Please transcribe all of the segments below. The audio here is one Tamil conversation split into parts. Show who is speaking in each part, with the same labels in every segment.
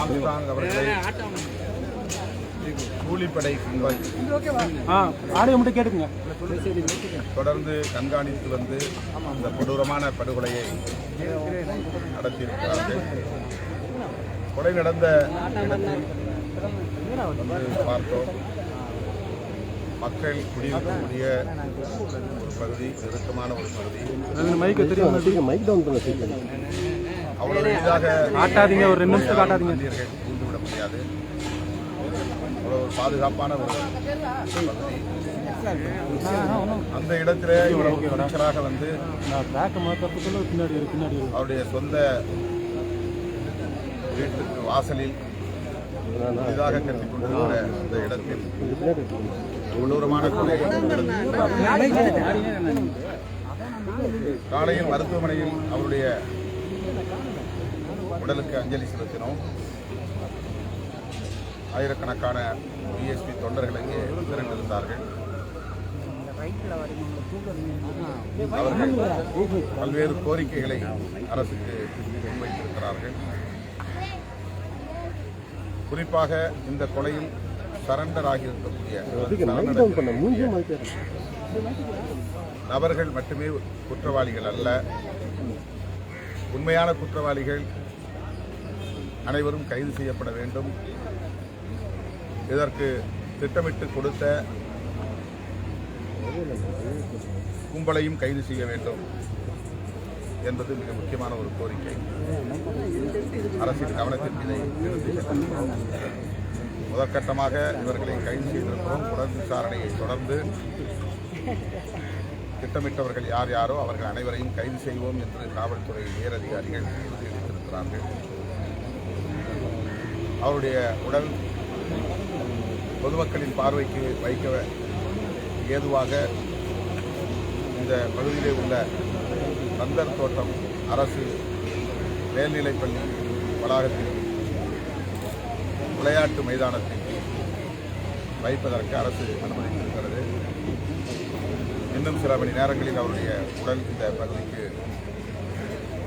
Speaker 1: ஆம்ஸ்டாங் அவர்களை கூலிப்படை நிர்வாகி
Speaker 2: ஆடியோ மட்டும் கேட்டுக்குங்க.
Speaker 1: தொடர்ந்து கண்காணித்து வந்து அந்த கொடூரமான படுகொலையை நடத்தியிருக்கிறார்கள். கொலை நடந்த இடத்தில் பார்த்தோம். மக்கள் குடியிருக்கக்கூடிய ஒரு பகுதி நெருக்கமான ஒரு பகுதி.
Speaker 2: மைக்கு தெரியும்
Speaker 3: மைக் டவுன் பண்ண
Speaker 1: அவ்வளவு எளிதாக
Speaker 2: காட்டாதீங்க, ஒரு ரெண்டு நிமிஷம் காட்டாதீங்க.
Speaker 1: இந்தியர்கள் புரிந்துவிட முடியாது. அவ்வளவு ஒரு பாதுகாப்பான ஒரு பகுதி. அந்த இடத்திலே இவ்வளவு துணிச்சலாக வந்து
Speaker 2: நான் பேக்கை மாற்றத்துக்குள்ள பின்னாடி இருக்கு, பின்னாடி இருக்கு.
Speaker 1: அவருடைய சொந்த வீட்டுக்கு வாசலில் இதாக கட்டிக் கொண்டிருக்கிற அந்த இடத்தில் உள்ளூரமான காலையில் மருத்துவமனையில் அவருடைய உடலுக்கு அஞ்சலி செலுத்தினோம். ஆயிரக்கணக்கான பிஎஸ்பி தொண்டர்கள் அங்கே திரண்டிருந்தார்கள் அவர்கள் பல்வேறு கோரிக்கைகளை அரசுக்கு முன்வைத்திருக்கிறார்கள். குறிப்பாக இந்த கொலையில் சரண்டர் ஆகியிருக்கக்கூடிய நபர்கள் மட்டுமே குற்றவாளிகள் அல்ல. உண்மையான குற்றவாளிகள் அனைவரும் கைது செய்யப்பட வேண்டும். இதற்கு திட்டமிட்டு கொடுத்த கும்பலையும் கைது செய்ய வேண்டும் என்பது மிக முக்கியமான ஒரு கோரிக்கை. அரசின் கவனத்திற்கு இதை முதற்கட்டமாக இவர்களை கைது செய்திருக்கிறோம். உடல் விசாரணையை தொடர்ந்து திட்டமிட்டவர்கள் யார் யாரோ அவர்கள் அனைவரையும் கைது செய்வோம் என்று காவல்துறை உயரதிகாரிகள் உறுதியளித்திருக்கிறார்கள் அவருடைய உடல் பொதுமக்களின் பார்வைக்கு வைக்க ஏதுவாக இந்த பகுதியிலே உள்ள நந்தர் தோட்டம் அரசு மேல்நிலைப்பள்ளி வளாகத்தில் விளையாட்டு மைதானத்தை வைப்பதற்கு அரசு அனுமதித்திருக்கிறது. இன்னும் சில மணி நேரங்களில் அவருடைய உடல் இந்த பகுதிக்கு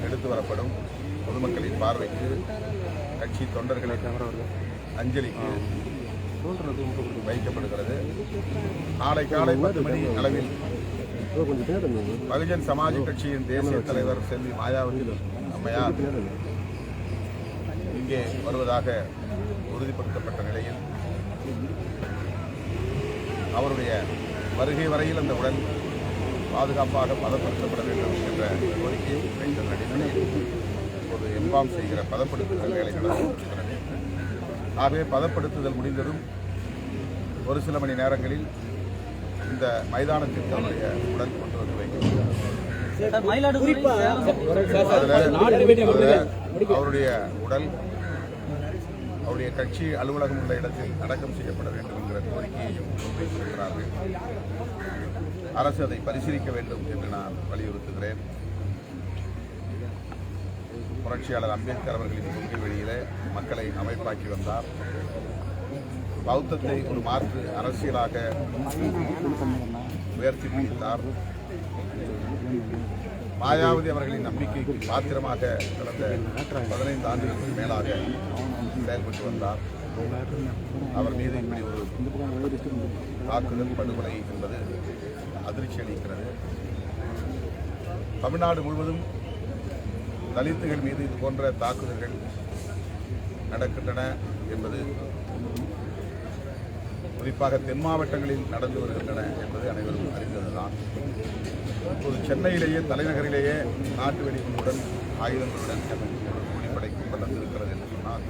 Speaker 1: எடுத்து வரப்படும். பொதுமக்களின் பார்வைக்கு கட்சி தொண்டர்களின் அஞ்சலிக்கு வைக்கப்படுகிறது. நாளை காலை பத்து மணி அளவில் பகுஜன் சமாஜ் கட்சியின் தேசிய தலைவர் செல்வி மாயாவதி அம்மையார் இங்கே வருவதாக உறுதிப்படுத்தப்பட்ட நிலையில் அவருடைய வருகை வரையில் அந்த உடல் பாதுகாப்பாக பதப்படுத்தப்பட வேண்டும் என்ற கோரிக்கையை வைத்த அடிப்படையில் இப்போது எம்பாம் செய்கிற பதப்படுத்துதல் வேலை நடந்து ஆகவே பதப்படுத்துதல் முடிந்ததும் ஒரு சில மணி நேரங்களில் இந்த மைதானத்திற்கு அவருடைய உடல் கொண்டு வந்து அதுல அவருடைய உடல் அவருடைய கட்சி அலுவலகம் உள்ள இடத்தில் அடக்கம் செய்யப்பட வேண்டும் என்கிற கோரிக்கையையும் முன்வைத்திருக்கிறார்கள் அரசு அதை பரிசீலிக்க வேண்டும் என்று நான் வலியுறுத்துகிறேன். புரட்சியாளர் அம்பேத்கர் அவர்களின் கொள்கை வெளியிலே மக்களை அமைப்பாக்கி வந்தார். பௌத்தத்தை ஒரு மாற்று அரசியலாக உயர்த்தி பிடித்தார் மாயாவதி அவர்களின் நம்பிக்கைக்கு பாத்திரமாக கடந்த பதினைந்து ஆண்டுகளுக்கு மேலாக செயல்பட்டு வந்தார். அவர் மீது இப்படி ஒரு தாக்குதல் படுகொலை என்பது அதிர்ச்சி அளிக்கிறது. தமிழ்நாடு முழுவதும் தலித்துகள் மீது இது போன்ற தாக்குதல்கள் நடக்கின்றன என்பது குறிப்பாக தென் மாவட்டங்களில் நடந்து வருகின்றன என்பது அனைவரும் அறிந்ததுதான். இப்போது சென்னையிலேயே தலைநகரிலேயே நாட்டு வெடிகளுடன் ஆயுதங்களுடன் ஒரு வளர்ந்திருக்கிறது என்று சொன்னால்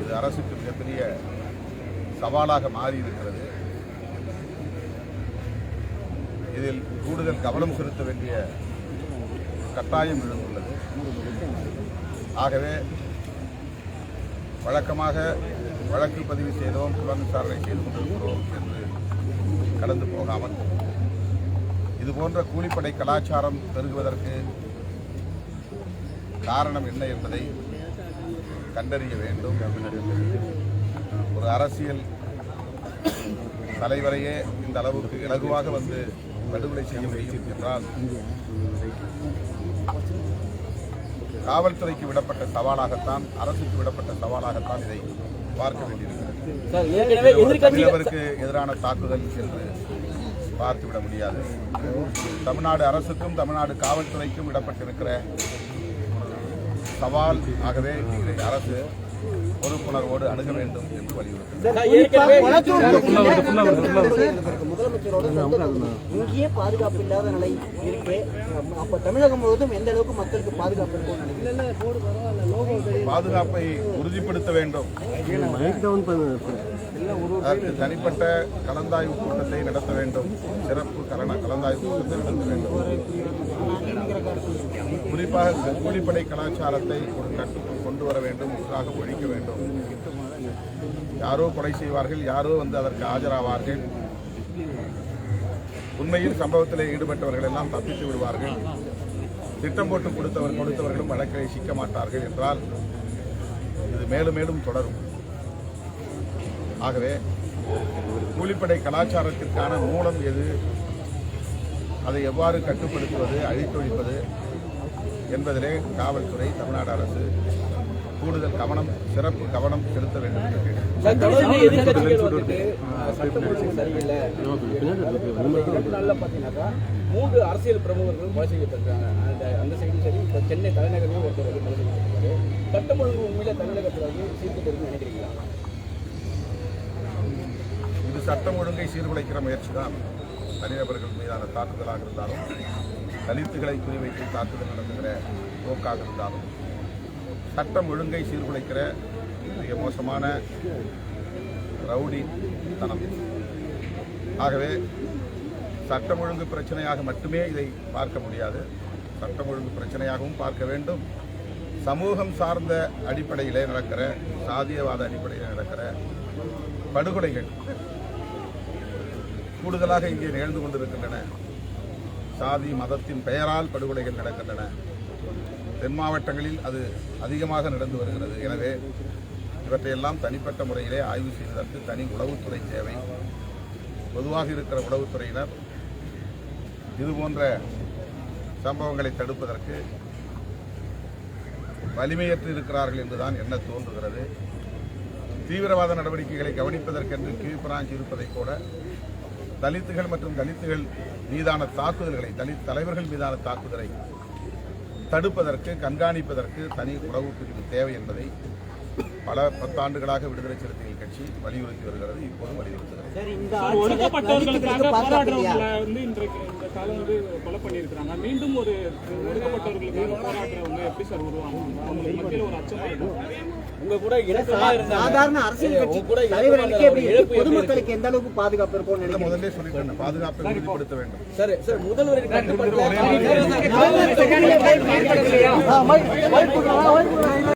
Speaker 1: இது அரசுக்கு மிகப்பெரிய சவாலாக மாறி இருக்கிறது இதில் கூடுதல் கவனம் செலுத்த வேண்டிய கட்டாயம் எழுந்துள்ளது. ஆகவே வழக்கமாக வழக்கு பதிவு செய்தோம் புலன் விசாரணை செய்து கொண்டிருக்கிறோம் என்று கடந்து போகாமல். இது போன்ற கூலிப்படை கலாச்சாரம் பெருகுவதற்கு காரணம் என்ன என்பதை கண்டறிய வேண்டும். ஒரு அரசியல் தலைவரையே இந்த அளவுக்கு இலகுவாக வந்து படுகொலை செய்ய முடியும் என்றால் காவல்துறைக்கு விடப்பட்ட சவாலாகத்தான் அரசுக்கு விடப்பட்ட சவாலாகத்தான் இதை பார்க்க வேண்டியிருக்கிறது. தனிநபருக்கு எதிரான தாக்குதல் என்று பார்த்துவிட முடியாது. தமிழ்நாடு அரசுக்கும் தமிழ்நாடு காவல்துறைக்கும் விடப்பட்டிருக்கிற சவால் ஆகவே அரசு பொறுப்புணர்வோடு அணுக வேண்டும் என்று
Speaker 4: தொகுதி. இங்கேயே பாதுகாப்பு இல்லாத நிலை இருக்கு. அப்ப தமிழகம் முழுவதும் எந்த அளவுக்கு மக்களுக்கு பாதுகாப்பு இருக்கும்
Speaker 1: பாதுகாப்பை உறுதிப்படுத்த வேண்டும். தனிப்பட்ட கலந்தாய்வு கூட்டத்தை நடத்த வேண்டும். சிறப்பு கலன கலந்தாய்வு கூட்டத்தை நடத்த வேண்டும். குறிப்பாக கூலிப்படை கலாச்சாரத்தை ஒரு கொண்டு வர வேண்டும் முற்றாக ஒழிக்க வேண்டும். யாரோ கொலை செய்வார்கள் யாரோ வந்து அதற்கு ஆஜராவார்கள். உண்மையில் சம்பவத்தில் ஈடுபட்டவர்கள் எல்லாம் தப்பித்து விடுவார்கள். திட்டம் போட்டு கொடுத்தவர் கொடுத்தவர்களும் வழக்கை சிக்க மாட்டார்கள் என்றால் இது மேலும் மேலும் தொடரும். ஆகவே கூலிப்படை கலாச்சாரத்திற்கான மூலம் எது? அதை எவ்வாறு கட்டுப்படுத்துவது அழித்தொழிப்பது என்பதிலே காவல்துறை தமிழ்நாடு அரசு கூடுதல் கவனம் சிறப்பு கவனம் செலுத்த வேண்டும் என்று
Speaker 5: பாத்தீங்கன்னாக்கா மூன்று அரசியல் பிரமுகர்களும் கொலை செய்யப்பட்டிருக்காங்க. அந்த அந்த சைடும் சரி இப்போ சென்னை தலைநகரிலும் ஒருத்தர் வந்து கொலை செய்யப்பட்டிருக்காரு. சட்டம் ஒழுங்கு உண்மையில தமிழகத்தில் வந்து சீர்திருத்தம் நினைக்கிறீங்களா?
Speaker 1: இது சட்டம் ஒழுங்கை சீர்குலைக்கிற முயற்சி தான் தனிநபர்கள் மீதான தாக்குதலாக இருந்தாலும் தலித்துகளை குறிவைத்து தாக்குதல் நடத்துகிற போக்காக இருந்தாலும் சட்டம் ஒழுங்கை சீர்குலைக்கிற மிக மோசமான ரவுடி தனம் ஆகவே சட்டம் ஒழுங்கு பிரச்சனையாக மட்டுமே இதை பார்க்க முடியாது. சட்டம் ஒழுங்கு பிரச்சனையாகவும் பார்க்க வேண்டும். சமூகம் சார்ந்த அடிப்படையிலே நடக்கிற சாதியவாத அடிப்படையில் நடக்கிற படுகொலைகள் கூடுதலாக இங்கே நிகழ்ந்து கொண்டிருக்கின்றன. சாதி மதத்தின் பெயரால் படுகொலைகள் நடக்கின்றன. தென் மாவட்டங்களில் அது அதிகமாக நடந்து வருகிறது. எனவே இவற்றையெல்லாம் தனிப்பட்ட முறையிலே ஆய்வு செய்வதற்கு தனி உளவுத்துறை தேவை. பொதுவாக இருக்கிற உளவுத்துறையினர் இதுபோன்ற சம்பவங்களை தடுப்பதற்கு வலிமையற்று இருக்கிறார்கள் என்றுதான் என்ன தோன்றுகிறது. தீவிரவாத நடவடிக்கைகளை கவனிப்பதற்கென்று கீழ் பிராஞ்ச் கூட தலித்துகள் மற்றும் தலித்துகள் மீதான தாக்குதல்களை தலித் தலைவர்கள் மீதான தாக்குதலை தடுப்பதற்கு கண்காணிப்பதற்கு தனி உளவு பிரிவு தேவை என்பதை பல பத்தாண்டுகளாக விடுதலை சிறுத்தைகள் கட்சி வலியுறுத்தி வருகிறது இப்போதும் வலியுறுத்துகிறது.
Speaker 4: சரி இந்த
Speaker 6: ஒடுக்கப்பட்டவர்களுக்காக
Speaker 4: பாதுகாப்பு இல்லையா
Speaker 6: போராடுறவங்களை வந்து இன்றைக்கு இந்த காலம் வந்து கொலை பண்ணியிருக்கிறாங்க. மீண்டும் ஒரு ஒடுக்கப்பட்டவர்களுக்காக போராடுறவங்க எப்படி சார் உருவாங்க இருக்கும்
Speaker 5: உங்க கூட இணக்கமா இருந்தாங்க
Speaker 4: சாதாரண அரசியல் கட்சி
Speaker 5: கூட
Speaker 4: தலைவர்களுக்கு எப்படி? பொதுமக்களுக்கு எந்த அளவுக்கு பாதுகாப்பு இருக்கும்னு
Speaker 1: இல்ல,
Speaker 4: நினைக்கிறேன்
Speaker 1: முதல்ல சொல்லிட்டேன் பாதுகாப்பை உறுதிப்படுத்த வேண்டும்
Speaker 5: சார் சார் முதல்வரின் கட்டுப்பாட்டில்